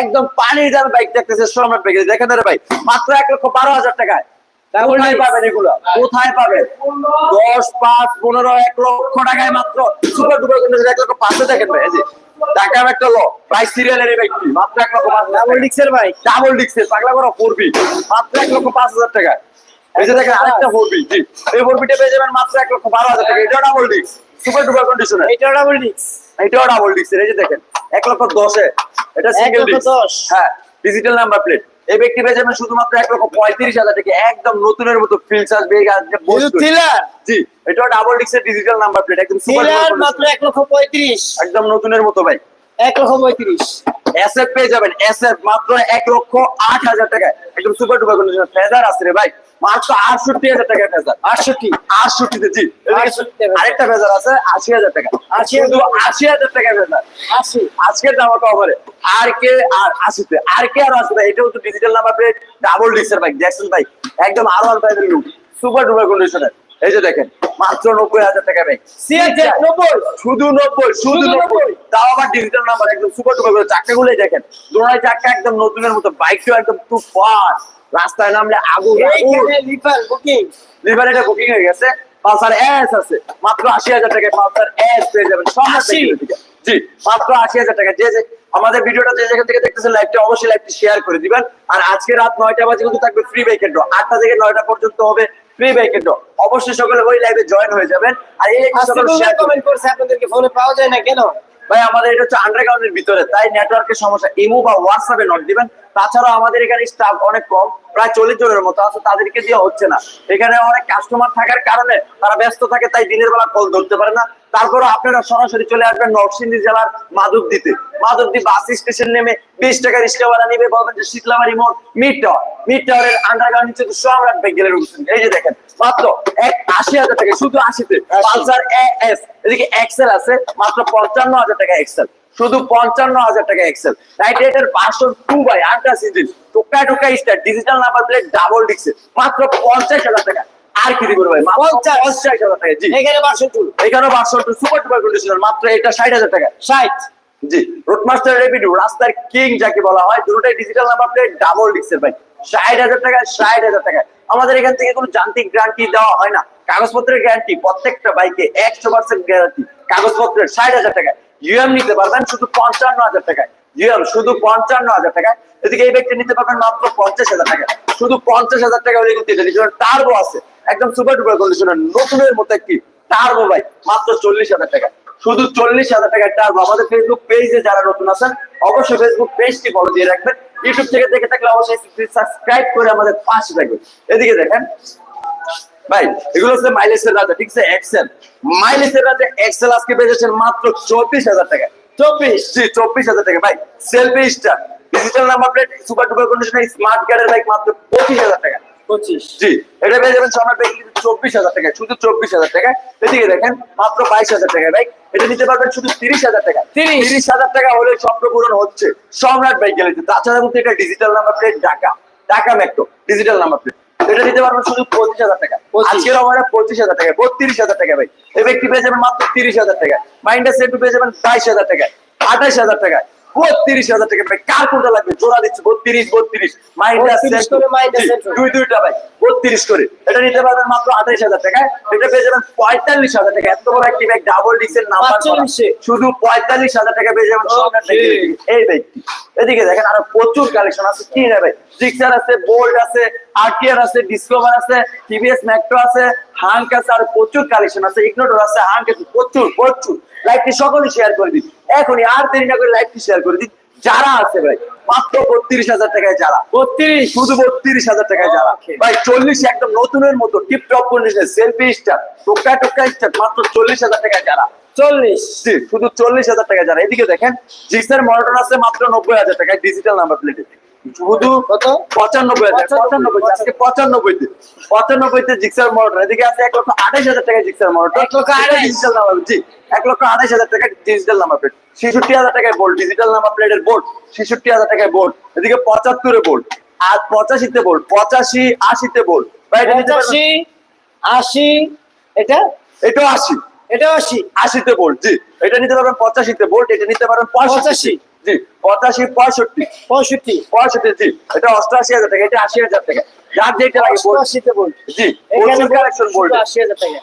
একদম পানির দামে বাইক দেখতেছে সম্রাট বাইক দেখেন রে ভাই মাত্র এক লক্ষ বারো হাজার টাকায়। কোথায় পাবেন এগুলো? কোথায় পাবেন? দশ পাঁচ পনেরো এক লক্ষ টাকায় মাত্র। সুপার ডুপার কিন্তু এক লক্ষ পাঁচশো দেখেন ভাই যে। টাকা একটা লো। প্রাইস সিরিয়ালের এই বাইকটি মাত্র এক লক্ষ পাঁচ ডাবল ডিক্সের ভাই। ডাবল ডিক্সের পাগলা করো মাত্র এক লক্ষ পাঁচ হাজার টাকায়। এই যে দেখেন আরেকটা ফোরবি জি। এই ফোরবিটা পেয়ে যাবেন মাত্র এক লক্ষ বারো হাজার টাকা এটাও ডাবল ডিক্স সুপার ডুপার কন্ডিশনে এটা ডাবল ডিক্স এটাও ডাবল ডিক্সের এই যে দেখেন। এক লক্ষ দশে এটা সিঙ্গেল দশ। হ্যাঁ ডিজিটাল নাম্বার প্লেট এই ব্যক্তি পেয়ে যাবেন শুধুমাত্র এক লক্ষ পঁয়ত্রিশ হাজার টাকা একদম নতুনের মতো ফিলস আসবে জি এটাও ডাবল ডিক্সের ডিজিটাল নাম্বার প্লেট একদম মাত্র এক লক্ষ পঁয়ত্রিশ। একদম নতুনের মতো ভাই। এক লক্ষ পঁয়ত্রিশ। এসএফ পেয়ে যাবেন এসএফ মাত্র এক লক্ষ আট হাজার টাকায়। একদম সুপার ডুপার কন্ডিশন ফেজার আছে রে ভাই। মাত্র আটষট্টি হাজার টাকায় ফেজার আটষট্টি? আটষট্টিতে জি। এদিকে 68 টাকা। আরেকটা ফেজার আছে আশি হাজার টাকা। শুধু আশি হাজার টাকা ফেজার আশি। আজকের দামটা হবে? আর কে আর আশিতে? আর কে আর আসবে এটাও তো ডিজিটাল নাম্বার প্লেট ডাবল ডিক্সের বাইক দেখছেন ভাই? একদম আর ওয়ান ফাইভের লুক সুপার ডুপার কন্ডিশনের এই যে দেখেন মাত্র নব্বই হাজার টাকা শুধু নব্বই শুধু নব্বই। তাও আবার ডিজিটাল নাম্বার একদম সুপার ডুপার করে। গুলোই দেখেন দোড়ায় চাক্কা একদম নতুনের মতো বাইকটাও একদম খুব ফাস্ট রাস্তায় নামলে আগুন বুকিং লিভার এটা বুকিং হয়ে গেছে। পালসার এস আছে। মাত্র আশি হাজার টাকায় পালসার এস পেয়ে যাবেন। সব 80 থেকে জি মাত্র আশি হাজার টাকা। যে যে আমাদের ভিডিওটা যে যেখান থেকে দেখতেছেন লাইভটা অবশ্যই লাইভটি শেয়ার করে দিবেন। আর আজকে রাত নয়টা বাজে কিন্তু থাকবে ফ্রি বাইকের ড্র আটটা থেকে নয়টা পর্যন্ত হবে ফ্রি বাইকের ড্র অবশ্যই সকলে ওই লাইভে জয়েন হয়ে যাবেন। আর এই। কমেন্ট করছে? আপনাদেরকে ফোনে পাওয়া যায় না কেন? ভাই আমাদের এটা হচ্ছে আন্ডারগ্রাউন্ডের ভিতরে। তাই নেটওয়ার্কের সমস্যা। ইমো বা হোয়াটসঅ্যাপে নট দিবেন। তাছাড়াও আমাদের এখানে স্টাফ অনেক কম প্রায় চল্লিশ জনের মতো আছে তাদেরকে দিয়ে হচ্ছে না। এখানে অনেক কাস্টমার থাকার কারণে তারা ব্যস্ত থাকে তাই দিনের বেলা কল ধরতে পারে না। তারপরে আপনারা সরাসরি চলে আসবেন নরসিংদী জেলার মাধবদীতে। মাধবদী বাস স্টেশন নেমে বিশ টাকা রিক্সা ভাড়া নিবে বলবেন যে শীতলাবাড়ি মোড় মিড টাওয়ার। মিড টাওয়ারের আন্ডারগ্রাউন্ড নিচে সম্রাট উঠছেন এই যে দেখেন মাত্র এক আশি হাজার টাকা শুধু আশিতে পালসার এস এদিকে এক্সেল আছে মাত্র পঞ্চান্ন হাজার টাকা এক্সেল শুধু পঞ্চান্ন হাজার টাকা এক্সেল রাইট এটার বাসন টু বাই আটটা সিজন টোকা টোকা star digital number plate double ডিক্সে মাত্র পঞ্চাশ হাজার টাকা। আর কি দিব ভাই? পঞ্চাশ। পঞ্চাশ হাজার টাকা। জি। এখানে বাসন এখানে বাসন টু সুপার টুপার কন্ডিশনার মাত্র এটা ষাট হাজার টাকা। ষাট। জি। রোডমাস্টার রেপিডু রাস্তার কিং যাকে বলা হয় দুটোটাই ডিজিটাল নাম্বার প্লেট ডাবল ভাই। ষাট হাজার টাকা ষাট হাজার টাকা। আমাদের এখান থেকে কোনো যান্ত্রিক গ্যারান্টি দেওয়া হয় না। কাগজপত্রের গ্যারান্টি প্রত্যেকটা বাইকে একশো পার্সেন্ট গ্যারান্টি কাগজপত্রের ষাট হাজার টাকা। ইউএম নিতে পারবেন শুধু পঞ্চান্ন হাজার টাকায়। ইউএম শুধু পঞ্চান্ন হাজার টাকা এদিকে এই ব্যক্তি নিতে পারবেন মাত্র পঞ্চাশ হাজার টাকা শুধু পঞ্চাশ হাজার টাকা হলে কিন্তু এটা টার্বো আছে। একদম সুপার ডুপার কন্ডিশনের নতুনের মতো একটি টার্বো বাইক মাত্র চল্লিশ হাজার টাকা শুধু চল্লিশ হাজার টাকার টার্বো আমাদের ফেসবুক পেজে যারা নতুন আছেন, অবশ্যই ফেসবুক পেজটি ফলো দিয়ে রাখবেন। ইউটিউব থেকে দেখে থাকলে অবশ্যই সাবস্ক্রাইব করে আমাদের পাশে থাকবেন। এদিকে দেখেন ভাই এগুলো হচ্ছে মাইলেজের রাজা ঠিক আছে? এক্সেল মাইলেজের রাজা এক্সেল আজকে পেয়েছেন মাত্র চব্বিশ হাজার টাকা। চব্বিশ? জি চব্বিশ হাজার টাকা। ভাই selfie star digital number plate super duper smart কার্ডের বাইক মাত্র পঁচিশ হাজার টাকা। পঁচিশ। জি এটা পেয়ে যাবেন সম্রাট বাইক চব্বিশ হাজার টাকা শুধু চব্বিশ হাজার টাকা। এদিকে দেখেন মাত্র বাইশ হাজার টাকা। বাইক এটা নিতে পারবেন শুধু তিরিশ হাজার টাকা। 30 তিরিশ হাজার টাকা হলে স্বপ্ন পূরণ হচ্ছে। সম্রাট বাইক গেলে তাছাড়া কিন্তু এটা digital number plate Dhaka. Dhaka metro digital number plate এটা দিতে পারবেন শুধু পঁচিশ হাজার টাকা। 25 আজকের আমার পঁচিশ হাজার টাকা বত্রিশ হাজার টাকা ভাই। এই ব্যক্তি পেয়ে যাবেন মাত্র তিরিশ হাজার টাকা। মাইন্ডের সেট পেয়ে যাবেন বাইশ হাজার টাকা আঠাইশ হাজার টাকা। বত্রিশ হাজার টাকা ভাই কার কোনটা লাগবে? জোড়া দিচ্ছে বত্রিশ বত্রিশ। মাইন্ডাস 32 করে Midas Centro। দুই দুইটা ভাই বত্রিশ করে। এটা নিতে পারবেন মাত্র আঠাইশ হাজার টাকা এটা পেয়ে যাবেন পঁয়তাল্লিশ হাজার টাকা। এত বড় একটি ব্যাগ ডাবল নাম্বার শুধু পঁয়তাল্লিশ হাজার টাকা পেয়ে যাবেন. এই ব্যক্তি এদিকে দেখেন আরও প্রচুর কালেকশন আছে। কি নেবে জিক্সার আছে বোল্ড আছে আরটিআর আছে ডিসকভার আছে টিভিএস মেট্রো আছে আছে আর প্রচুর কালেকশন আছে ইগনোটর আছে প্রচুর প্রচুর। লাইভটি সকলে শেয়ার করে দিন এখনই আর দেরি না করে লাইভটি শেয়ার করে দিন যারা আছে ভাই মাত্র বত্রিশ হাজার টাকায় যারা। বত্রিশ? শুধু বত্রিশ হাজার টাকায় যারা। ভাই চল্লিশ একদম নতুনের মতো টিপ টপ কন্ডিশনে সেলফি স্টার টোকা টোকা স্টার মাত্র চল্লিশ হাজার টাকায় যারা। চল্লিশ? শুধু চল্লিশ হাজার টাকা যারা। এদিকে দেখেন জিক্সের মডেল আছে মাত্র নব্বই হাজার টাকায় ডিজিটাল নাম্বার প্লেটে শুধু কত? পঁচানব্বই পঁচানব্বই, পঁচানব্বই আজকে পঁচানব্বইতে পঁচানব্বইতে জিক্সার মডেল এদিকে আছে এক লক্ষ আঠাশ হাজার টাকা জিক্সার মডেল এক লক্ষ ডিজিটাল নাম্বার জি এক লক্ষ আঠাশ হাজার টাকা ডিজিটাল নাম্বার প্লেট ছেষট্টি হাজার টাকায় বোল্ট ডিজিটাল নাম্বার প্লেটের ছেষট্টি হাজার টাকায় এদিকে পঁচাত্তরে বোল্ট আর পঁচাশিতে বোল্ট পঁচাশি আশিতে বোল্ট এটা পঁচাশি আশি এটা? এটাও আশি। এটা আশি। আশিতে বোল্ট জি এটা নিতে পারবেন পঁচাশিতে বোল্ট এটা নিতে পারবেন পঁচাশি। জি পঁচাশি পঁয়ষট্টি। পঁয়ষট্টি। পঁয়ষট্টি জি। এটা অষ্টআশি হাজার টাকা এটা আশি হাজার টাকা। যার যেটা লাগে অষ্টআশিতে বল। জি এখানে কালেকশন বলবে আশি হাজার টাকা।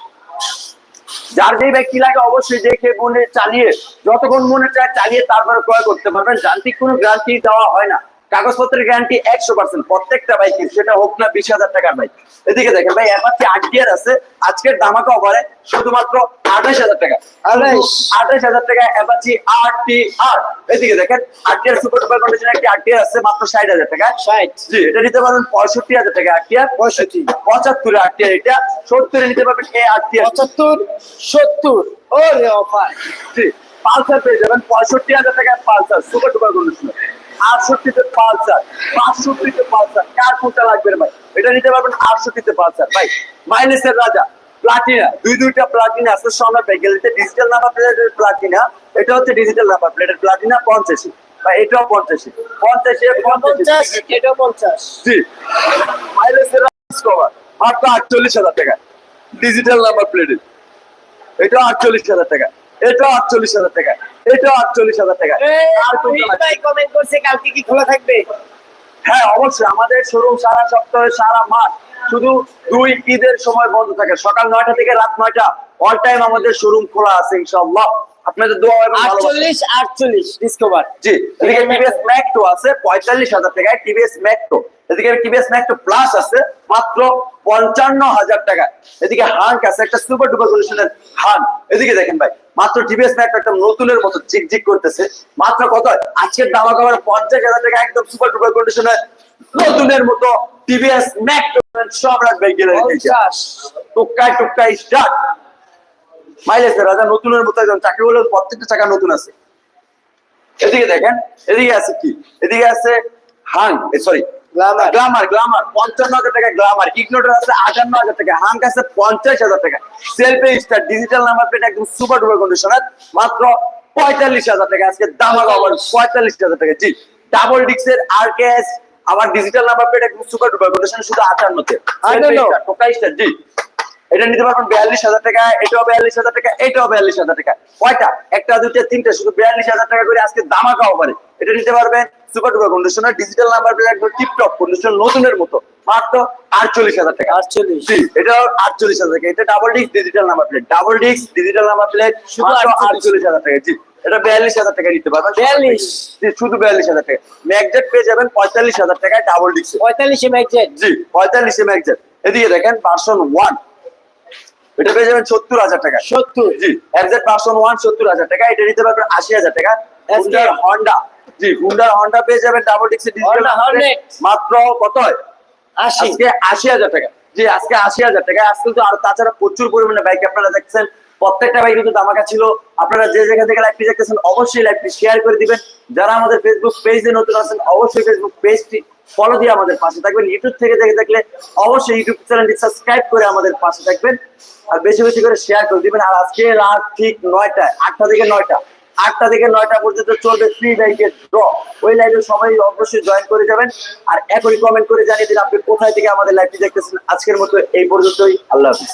যার যেই ব্যক্তি লাগে অবশ্যই দেখে মনে চালিয়ে যতক্ষণ মনে চায় চালিয়ে তারপরে ক্রয় করতে পারবেন। যান্ত্রিক কোনো গ্রান্টি দেওয়া হয় না। কাগজপত্রের গ্যারান্টি একশো পার্সেন্ট প্রত্যেকটা বাইকের সেটা হোক না বিশ হাজার টাকার বাইক এদিকে দেখেন ভাই অ্যাপাচি আট গিয়ার আছে আজকের দামাকা অফারে শুধুমাত্র আঠাশ হাজার টাকা। 28 আঠাশ। হাজার টাকা অ্যাপাচি আর টি আর এদিকে দেখেন আট গিয়ার সুপার ডুপার কন্ডিশন একটি আট গিয়ার আছে মাত্র ষাট হাজার টাকা। ষাট। জি এটা নিতে পারবেন পঁয়ষট্টি হাজার টাকা আট টিয়ার পঁয়ষট্টি। পঁচাত্তরে আট টিয়ার এটা। সত্তরে নিতে পারবেন এ আট টিয়ার পঁচাত্তর সত্তর। ও রে অফার জি পালসার পেয়ে যাবেন পঁয়ষট্টি হাজার টাকায় পালসার সুপার ডুপার কন্ডিশন আটষট্টিতে পালসার পাঁচষট্টিতে পালসার। কার কোনটা লাগবে ভাই? এটা নিতে পারবেন আটষট্টিতে পালসার। ভাই মাইলেসের রাজা প্লাটিনা। দুই দুইটা প্লাটিনা আছে সোনা প্যাকেলিতে ডিজিটাল নাম্বার প্লেটের প্লাটিনা এটা হচ্ছে ডিজিটাল নাম্বার প্লেটের প্লাটিনা পঞ্চাশি। বা এটাও পঞ্চাশি। পঞ্চাশি পঞ্চাশ। এটাও পঞ্চাশ। জি। মাইলেজের কভার মাত্র আটচল্লিশ হাজার টাকা। ডিজিটাল নাম্বার প্লেটের এটা আটচল্লিশ হাজার টাকা। এটা আটচল্লিশ হাজার টাকা। এটা আটচল্লিশ হাজার টাকা। কমেন্ট করছে কালকে কি খোলা থাকবে? হ্যাঁ অবশ্যই। আমাদের শোরুম সারা সপ্তাহে সারা মাস শুধু দুই ঈদের সময় বন্ধ থাকে। সকাল নয়টা থেকে রাত নয়টা। অল টাইম আমাদের শোরুম খোলা আছে ইনশাআল্লাহ। আপনাদের দোয়া এবং ডিসকভার জি এদিকে টিভিএস ম্যাক্টো আছে পঁয়তাল্লিশ হাজার টাকায় টিভিএস ম্যাক্টো এদিকে টিভিএস ম্যাক্টো প্লাস আছে মাত্র পঞ্চান্ন হাজার টাকা। এদিকে হাঙ্ক আছে একটা সুপার ডুপার কন্ডিশনের হান এদিকে দেখেন ভাই। মাত্র টিভিএস ম্যাক্টো একটা নতুনের মতো ঝিকঝিক করতেছে। মাত্র কত? আজকের দাম আবার পঞ্চাশ হাজার টাকা একদম সুপার ডুপার কন্ডিশনের নতুনের মতো টিভিএস ম্যাক্টো সব রাখবে টুকায় টুকায় স্টার্ট মাইলেজ রাজা নতুনের মতো একদম চাকরিগুলো প্রত্যেকটা চাকা নতুন আছে। এদিকে দেখেন এদিকে আছে কি? এদিকে আছে হাং সরি। গ্লামার গ্লামার পঞ্চান্ন হাজার টাকা গ্লামার ইগনোটার আছে আটান্ন হাজার টাকা হাঙ্ক আছে পঞ্চাশ হাজার টাকা। Selfie star digital number plate একদম সুপার ডুপার কন্ডিশনার মাত্র পঁয়তাল্লিশ হাজার টাকা। আজকে দাম আমার পঁয়তাল্লিশ হাজার টাকা। জি ডাবল ডিক্সের আর কে এস আবার ডিজিটাল নাম্বার প্লেট একদম সুপার ডুপার কন্ডিশন শুধু আটান্নতে। আটান্ন। টোকা স্টার জি। এটা নিতে পারবেন বিয়াল্লিশ হাজার টাকা এটাও বিয়াল্লিশ হাজার টাকা এটাও বিয়াল্লিশ হাজার টাকা। কয়টা? একটা দুইটা তিনটা শুধু বিয়াল্লিশ হাজার টাকা করে আজকে দামাকা অফারে এটা নিতে পারবেন super duper conditioner digital number plate একদম টিপটপ কন্ডিশন নতুনের মতো মাত্র আটচল্লিশ হাজার টাকা। আটচল্লিশ। এটা আটচল্লিশ হাজার টাকা এটা double disc digital number plate double disc digital number plate শুধু মাত্র আটচল্লিশ। হাজার টাকা। জি এটা বিয়াল্লিশ হাজার টাকা নিতে পারবেন। 42 জি শুধু বিয়াল্লিশ হাজার টাকা। ম্যাকজেট পেয়ে যাবেন পঁয়তাল্লিশ হাজার টাকায় ডাবল ডিস্ক পঁয়তাল্লিশে ম্যাকজেট জি পঁয়তাল্লিশে ম্যাকজেট এদিকে দেখেন ভার্সন ওয়ান এটা পেয়ে যাবেন সত্তর হাজার টাকা। সত্তর। জি ভার্সন ওয়ান সত্তর হাজার টাকা এটা নিতে পারবেন আশি হাজার টাকা। হন্ডা জি হুন্ডার হন্ডা পেয়ে যাবেন ডাবল Honda মাত্র কত আশি। হাজার টাকা। জি আজকে আশি হাজার টাকা। আজকে তো আর তাছাড়া প্রচুর পরিমাণে বাইক আপনারা দেখছেন। প্রত্যেকটা বাইক কিন্তু দামাকা ছিল। আপনারা যে জায়গা থেকে লাইভটি দেখতেছেন অবশ্যই লাইভটি শেয়ার করে দিবেন। যারা আমাদের ফেসবুক পেজে নতুন আছেন অবশ্যই ফেসবুক পেজটি ফলো দিয়ে আমাদের পাশে থাকবেন। ইউটিউব থেকে দেখে থাকলে অবশ্যই ইউটিউব চ্যানেলটি সাবস্ক্রাইব করে আমাদের পাশে থাকবেন। আর বেশি বেশি করে শেয়ার করে দিবেন। আর আজকে রাত ঠিক নয়টায়, আটটা থেকে নয়টা, আটটা থেকে নয়টা পর্যন্ত চলবে ফ্রি লাইভের ড্র ওই লাইভে সবাই অবশ্যই জয়েন করে যাবেন। আর এখনই কমেন্ট করে জানিয়ে দিন আপনি কোথায় থেকে আমাদের লাইভটি দেখতেছেন। আজকের মতো এই পর্যন্তই। আল্লাহ হাফিজ।